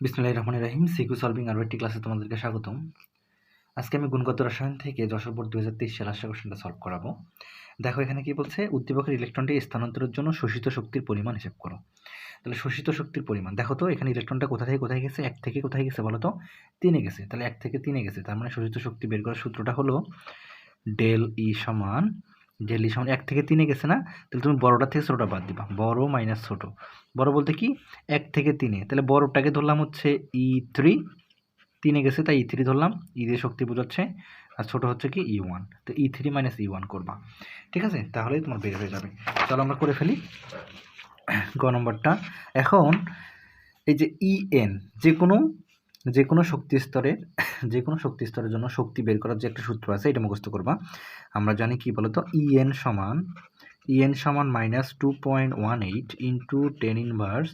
বিসমুল্লাহ রহমান রাহিম CQ solving আরও একটি ক্লাসে তোমাদেরকে স্বাগতম। আজকে আমি গুণগত রসায়ন থেকে যশোর বোর্ড দু হাজার তেইশ সাল আশা কোশ্চেনটা সলভ করাবো। দেখো, এখানে কি বলছে? উদ্দীপকের ইলেকট্রনটি স্থানান্তরের জন্য শোষিত শক্তির পরিমাণ হিসাব করো। তাহলে শোষিত শক্তির পরিমাণ, দেখো তো, এখানে ইলেকট্রনটা কোথা থেকে, কোথায় গেছে? এক থেকে কোথায় গেছে বলো তো? তিনে গেছে। তাহলে এক থেকে তিনে গেছে, তার মানে শোষিত শক্তি বের করার সূত্রটা হলো ডেল ই সমান ডেল সমান এক থেকে তিনে গেছে না? তাহলে তুমি বড়টা থেকে ছোটোটা বাদ দিবা। বড় মাইনাস ছোট। বড় বলতে কি? এক থেকে তিনে। তাহলে বড়টাকে ধরলাম হচ্ছে ই থ্রি তিনে গেছে, তাই ই থ্রি ধরলাম। ই দিয়ে শক্তি বোঝাচ্ছে। আর ছোটো হচ্ছে কি? ই ওয়ান তো E three minus E one করবা। ঠিক আছে? তাহলেই তোমার বের হয়ে যাবে। চলো আমরা করে ফেলি। গ নম্বরটা। এখন এই যে ই এন যে কোনো যে কোনো শক্তি স্তরের যে কোনো শক্তি স্তরের জন্য শক্তি বের করার যে একটা সূত্র আছে, এটা মুখস্থ করবা। আমরা জানি কি বলতো? ইএন এন সমান ইএন সমান minus two point one eight into ten inverse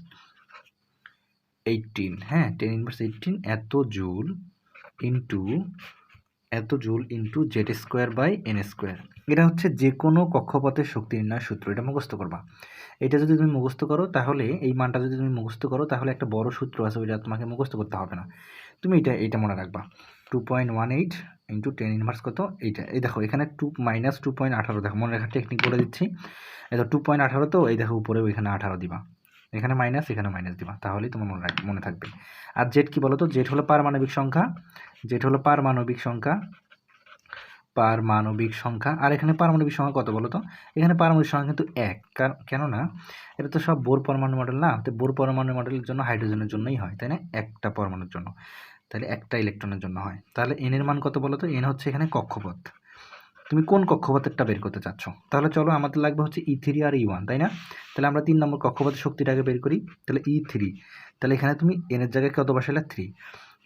eighteen হ্যাঁ টেন ইনভার্স এইটিন এত জুল ইন্টু এত joule into Z square by N square এটা হচ্ছে যে কোনো কক্ষপথের শক্তি নির্ণয় সূত্র, এটা মুখস্থ করবা। এটা যদি তুমি মুখস্থ করো, তাহলে, এই মানটা যদি তুমি মুখস্থ করো, তাহলে একটা বড় সূত্র আছে, ওইটা তোমাকে মুখস্থ করতে হবে না। তুমি এটা এটা মনে রাখবা। Two point one eight into ten inverse কত? এইটা। এই দেখো, এখানে টু মাইনাস টু পয়েন্ট আঠারো, দেখো, মনে রাখার টেকনিক বলে দিচ্ছি। এই তো টু পয়েন্ট আঠারো তো, এই দেখো, উপরে ওইখানে আঠারো দিবা। এখানে মাইনাস এখানে মাইনাস দিবা। তাহলেই তোমার মনে রাখ মনে থাকবে। আর জেড কি বলো তো জেড হলো পারমাণবিক সংখ্যা। জেড হলো পারমাণবিক সংখ্যা। পারমাণবিক সংখ্যা। আর এখানে পারমাণবিক সংখ্যা কত বলো তো এখানে পারমাণবিক সংখ্যা কিন্তু এক। কারণ কেননা, এটা তো সব বোর পরমাণু মডেল না? তো বোর পরমাণু মডেলের জন্য হাইড্রোজেনের জন্যই হয়, তাই না? একটা পরমাণুর জন্য। তাহলে একটা ইলেকট্রনের জন্য হয়। তাহলে এনের মান কত বলো তো এন হচ্ছে এখানে কক্ষপথ। তুমি কোন কক্ষপথেরটা বের করতে চাচ্ছ? তাহলে চলো আমাদের লাগবে হচ্ছে ই থ্রি আর ই ওয়ান তাই না? তাহলে আমরা তিন নম্বর কক্ষপথের শক্তিটাকে বের করি, তাহলে ই থ্রি তাহলে এখানে তুমি এনের জায়গায় কত বসালে? থ্রি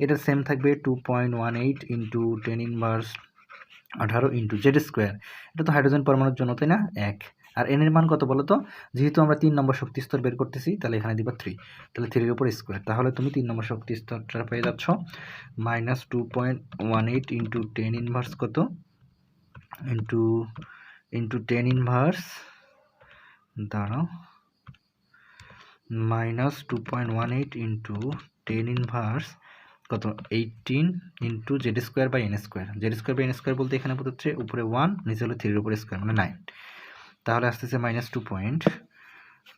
এটা সেম থাকবে two point one eight into ten inverse আঠারো ইন্টু জেড স্কোয়ার এটা তো হাইড্রোজেন পরমাণুর জন্য, তাই না? এক। আর এনের মান কত বলো তো? যেহেতু আমরা তিন নম্বর শক্তি স্তর বের করতেছি, তাহলে এখানে দিবা থ্রি তাহলে থ্রির উপর স্কোয়ার তাহলে তুমি তিন নম্বর শক্তি স্তরটা পেয়ে যাচ্ছ। Minus two point one eight into ten inverse কত? ইন্টু ইন্টু টেন ইনভার্স দাঁড়াও minus two point one eight into ten inverse কত eighteen into Z square by N square Z square by N square বলতে এখানে হচ্ছে উপরে one নিচে হলো থ্রির উপরে স্কোয়ার মানে নাইন তাহলে আসতেছে মাইনাস টু পয়েন্ট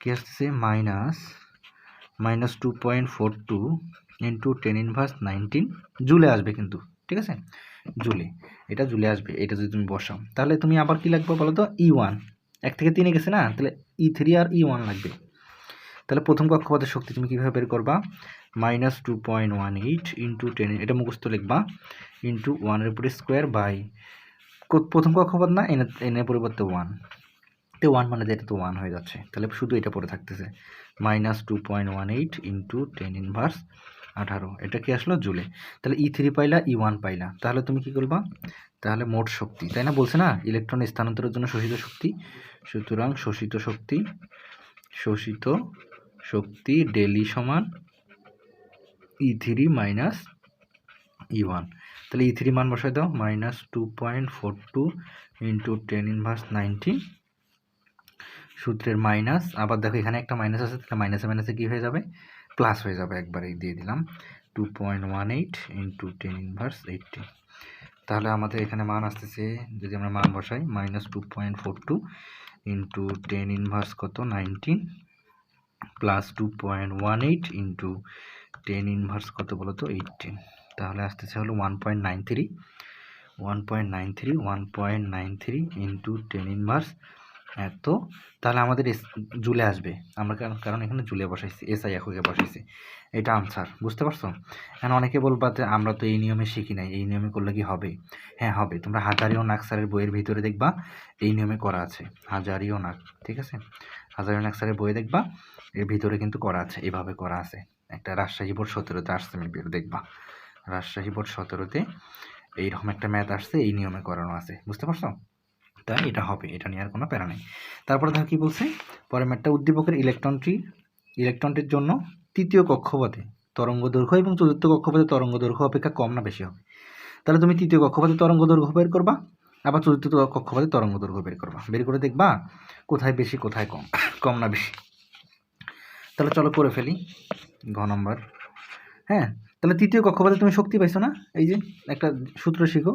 কী আসতেছে? Minus minus two point four two into ten inverse nineteen জুলে আসবে কিন্তু, ঠিক আছে? জুলে, এটা জুলে আসবে, এটা যদি তুমি বসাও। তাহলে তুমি আবার কি লাগবে বলো তো? ই ওয়ান এক থেকে তিনে গেছে না? তাহলে ই থ্রি আর ই ওয়ান লাগবে। তাহলে প্রথম কক্ষপথের শক্তি তুমি কীভাবে বের করবা? Minus two point one eight into ten এটা মুখস্থ লিখবা। ইন্টু ওয়ানের উপরে স্কোয়ার বাই প্রথম কক্ষপথ না? এনে এনের পরিবর্তে ওয়ান তো ওয়ান মানে এটা তো ওয়ান হয়ে যাচ্ছে। তাহলে শুধু এটা পড়ে থাকতেছে। Minus two point one eight into ten inverse আঠারো, এটা কি আসলো জুলে তাহলে ই থ্রি পাইলা ই ওয়ান পাইলা। তাহলে তুমি কি করবা? তাহলে মোট শক্তি, তাই না? বলছে না ইলেকট্রন স্থানান্তরের জন্য শোষিত শক্তি। সুতরাং শোষিত শক্তি শোষিত শক্তি ডেলি সমান E three minus E one তাহলে ই থ্রি মান বসাই দাও minus two point four two into ten inverse ninety সূত্রের মাইনাস আবার দেখো এখানে একটা মাইনাস আছে, তাহলে মাইনাসে মাইনাসে কী হয়ে যাবে? প্লাস হয়ে যাবে একবারেই, দিয়ে দিলাম। Two point one eight into ten inverse eighty তাহলে আমাদের এখানে মান আসতেছে, যদি আমরা মান বসাই minus two point four two into ten inverse কত? Nineteen plus two point one eight into ten inverse কত বলো তো এইটিন তাহলে আসতেছে হলো one point nine three one point nine three one point nine three into ten inverse এত তাহলে আমাদের জুলে আসবে। আমরা কারণ এখানে জুলে বসাইছি, এসআই এককে বসাইছি। এটা আনসার বুঝতে পারছ? এখন অনেকে বলবা যে আমরা তো এই নিয়মে শিখি নাই, এই নিয়মে করলে কি হবে? হ্যাঁ হবে। তোমরা হাজারি ও নাকসারের বইয়ের ভিতরে দেখবা, এই নিয়মে করা আছে। হাজারি ও নাক ঠিক আছে? হাজারি ও নাকসারের বইয়ে দেখবা, এর ভিতরে কিন্তু করা আছে, এভাবে করা আছে। একটা রাজশাহী বোর্ড সতেরোতে আসছে, মেবি দেখবা। রাজশাহী বোর্ড সতেরোতে এইরকম একটা ম্যাথ আসছে, এই নিয়মে করানো আছে। বুঝতে পারছ? তাই এটা হবে, এটা নিয়ে আর কোনো প্যারা নেই। তারপরে দেখো কী বলছে? পরে ম্যাটটা উদ্দীপকের ইলেকট্রনটি ইলেকট্রনটির জন্য তৃতীয় কক্ষপথে তরঙ্গ দৈর্ঘ্য এবং চতুর্থ কক্ষপথে তরঙ্গ দৈর্ঘ্য অপেক্ষা কম না বেশি হবে। তাহলে তুমি তৃতীয় কক্ষপথে তরঙ্গ দৈর্ঘ্য বের করবা, আবার চতুর্থ কক্ষপথে তরঙ্গ দৈর্ঘ্য বের করবা। বের করে দেখবা কোথায় বেশি, কোথায় কম কম না বেশি। তাহলে চলো করে ফেলি, ঘ নম্বর। হ্যাঁ তাহলে তৃতীয় কক্ষপথে তুমি শক্তি পাইছো না? এই যে একটা সূত্র শিখো।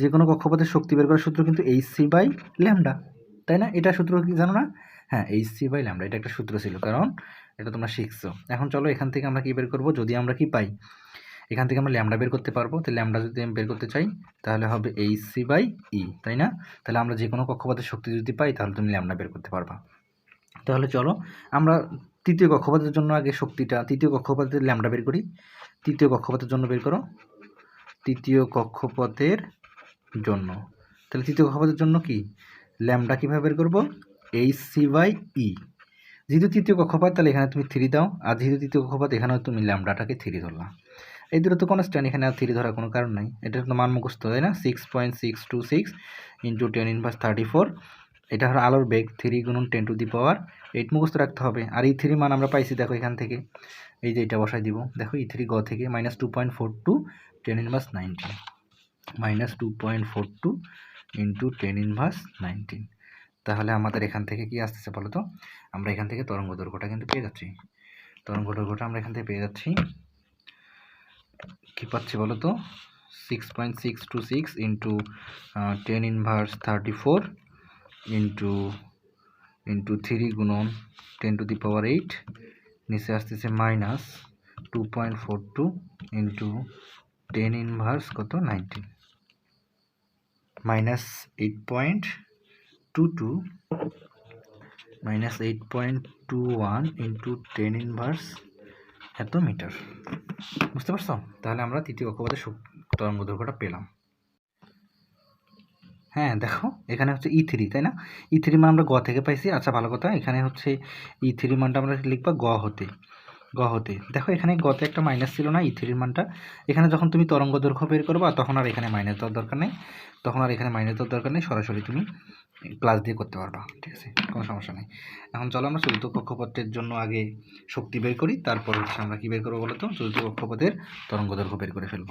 যে কোনো কক্ষপথের শক্তি বের করার সূত্র কিন্তু এইচ সি বাই ল্যামডা তাই না? এটা সূত্র কি জানো না? হ্যাঁ এইচ সি বাই ল্যামডা এটা একটা সূত্র ছিল, কারণ এটা তোমরা শিখছো। এখন চলো এখান থেকে আমরা কি বের করব? যদি আমরা কি পাই, এখান থেকে আমরা ল্যামডা বের করতে পারব তো ল্যামডা যদি আমি বের করতে চাই, তাহলে হবে এইচ সি বাই ই তাই না? তাহলে আমরা যে কোনো কক্ষপথের শক্তি যদি পাই, তাহলে তুমি ল্যামডা বের করতে পারবা। তাহলে চলো, আমরা তৃতীয় কক্ষপথের জন্য আগে শক্তিটা, তৃতীয় কক্ষপথের ল্যামডা বের করি। তৃতীয় কক্ষপথের জন্য বের করো। তৃতীয় কক্ষপথের জন্য। তাহলে তৃতীয় কক্ষপথের জন্য কি? ল্যামডা কীভাবে বের করব? এইচ সি বাই ই যেহেতু তৃতীয় কক্ষপথ, তাহলে এখানে তুমি থ্রি দাও। আর যেহেতু তৃতীয় কক্ষপথ, এখানেও তুমি ল্যামডাটাকে থ্রি ধরলাম এই দুটো তো কনস্ট্যান্ট এখানে আর থ্রি ধরার কোনো কারণ নাই। এটা তো মান মুখস্থ তাই না? Six point six two six into ten inverse thirty four এটা হলো আলোর বেগ থ্রি গুণন ten to the power eight মুখস্থ রাখতে হবে। আর এই থ্রি মান আমরা পাইছি, দেখো এখান থেকে। এই যে এটা বসাই দিব। দেখো ই থ্রি গ থেকে minus two point four two ten inverse nineteen minus two point four two into ten inverse nineteen তাহলে আমাদের এখান থেকে কি আসতেছে বলো তো? আমরা এখান থেকে তরঙ্গ দৈর্ঘ্যটা কিন্তু পেয়ে যাচ্ছি। তরঙ্গ দৈর্ঘ্যটা আমরা এখান থেকে পেয়ে যাচ্ছি। কী পাচ্ছি বলো তো? Six point six two six into ten inverse thirty four into into three গুণন ten to the power eight নিচে আসতেছে minus two point four two into ten inverse কত? Nineteen minus eight point two two minus eight point two one into ten inverse এত metre বুঝতে পারছ? তাহলে আমরা তৃতীয় কক্ষপথে তরঙ্গ দৈর্ঘ্যটা পেলাম। হ্যাঁ দেখো, এখানে হচ্ছে ই থ্রি তাই না? ই থ্রি মান আমরা গ থেকে পাইছি। আচ্ছা ভালো কথা, এখানে হচ্ছে ই থ্রি মানটা আমরা লিখবা গ হতে। গ হতে দেখো, এখানে গতে একটা মাইনাস ছিল না ই মানটা। এখানে যখন তুমি তরঙ্গ দৈর্ঘ্য বের করবা, তখন আর এখানে মাইনাস দেওয়ার দরকার নেই। তখন আর এখানে মাইনাস দেওয়ার দরকার নেই, সরাসরি তুমি প্লাস দিয়ে করতে পারবা, ঠিক আছে? কোনো সমস্যা নেই। এখন চলো আমরা চতুর্থ কক্ষপথের জন্য আগে শক্তি বের করি, তারপর হচ্ছে আমরা কী বের করব বলো তো? চতুর্থ কক্ষপথের তরঙ্গ দৈর্ঘ্য বের করে ফেলব।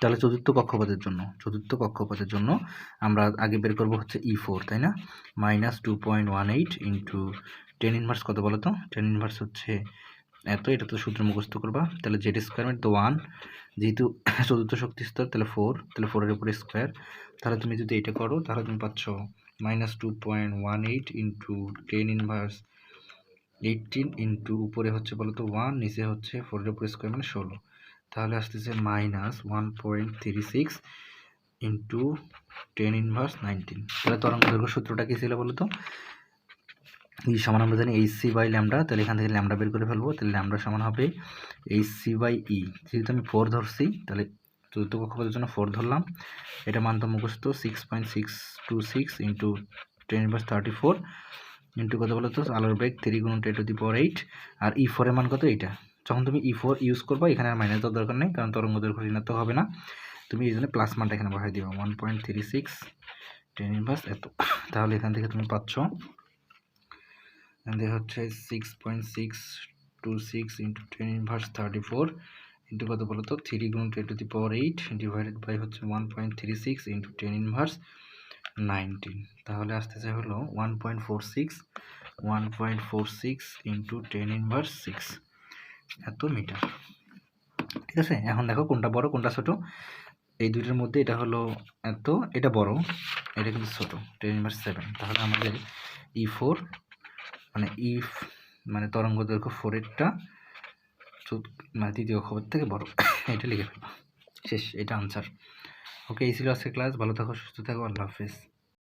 তাহলে চতুর্থ কক্ষপথের জন্য, চতুর্থ কক্ষপথের জন্য আমরা আগে বের করব হচ্ছে ই ফোর তাই না? Minus two point one eight into ten inverse কত বলো তো? টেন ইনভার্স হচ্ছে এত, এটা তো সূত্র মুখস্থ করবা। তাহলে জেড স্কোয়ার মানে তো ওয়ান যেহেতু চতুর্থ শক্তি স্তর, তাহলে ফোর তাহলে ফোরের উপরে স্কোয়ার তাহলে তুমি যদি এটা করো, তাহলে তুমি পাচ্ছ minus two point one eight into ten inverse eighteen into উপরে হচ্ছে বলো তো ওয়ান নিচে হচ্ছে ফোরের উপরে স্কোয়ার মানে ষোলো। তাহলে আসতেছে minus one point three six into ten inverse nineteen তাহলে তরঙ্গ দৈর্ঘ্য সূত্রটা কী ছিল বলো তো ই সমান আমরা জানি এইচ সি বাই ল্যামডা তাহলে এখান থেকে ল্যামডা বের করে ফেলব, তাহলে ল্যামডা সমান হবে এইচ সি বাই ই যেহেতু আমি ফোর ধরছি, তাহলে চতুর্থ কক্ষপথের জন্য ফোর ধরলাম। এটা মান তো মুখস্থ six point six two six into ten inverse thirty four into কত বলো তো? আলোর বেগ থ্রি গুণ ten to the power eight R E ফোরের মান কত? এইটা। যখন তুমি ই ফোর ইউজ করবা, এখানে আর মাইনাস দেওয়ার দরকার নেই, কারণ তরঙ্গ দৈর্ঘ্য ঋণাত্মক হবে না। তুমি এই জন্য প্লাস মানটা এখানে বসাই দিবা। One point three six ten inverse এত। তাহলে এখান থেকে তুমি পাচ্ছ থেকে হচ্ছে six point six two six into ten inverse thirty four into কত বলো তো? থ্রি গুণ ten to the power eight divided by হচ্ছে one point three six into ten inverse nineteen তাহলে আসতেছে হলো one point four six one point four six into ten inverse six এত metre. ঠিক আছে? এখন দেখো কোনটা বড়, কোনটা ছোট। এই দুইটার মধ্যে এটা হলো এত, এটা বড়, এটা কিন্তু ছোট। টেন ইনভার্স সেভেন তাহলে আমাদের ই ফোর মানে ইফ মানে তরঙ্গ দৈর্ঘ্য ফোরেরটা মানে তৃতীয় খবর থেকে বড়। এটা লিখে ফেলব শেষ, এটা আনসার ওকে এই ছিল আজকে ক্লাস ভালো থাকো, সুস্থ থাকো। আল্লাহ হাফিজ।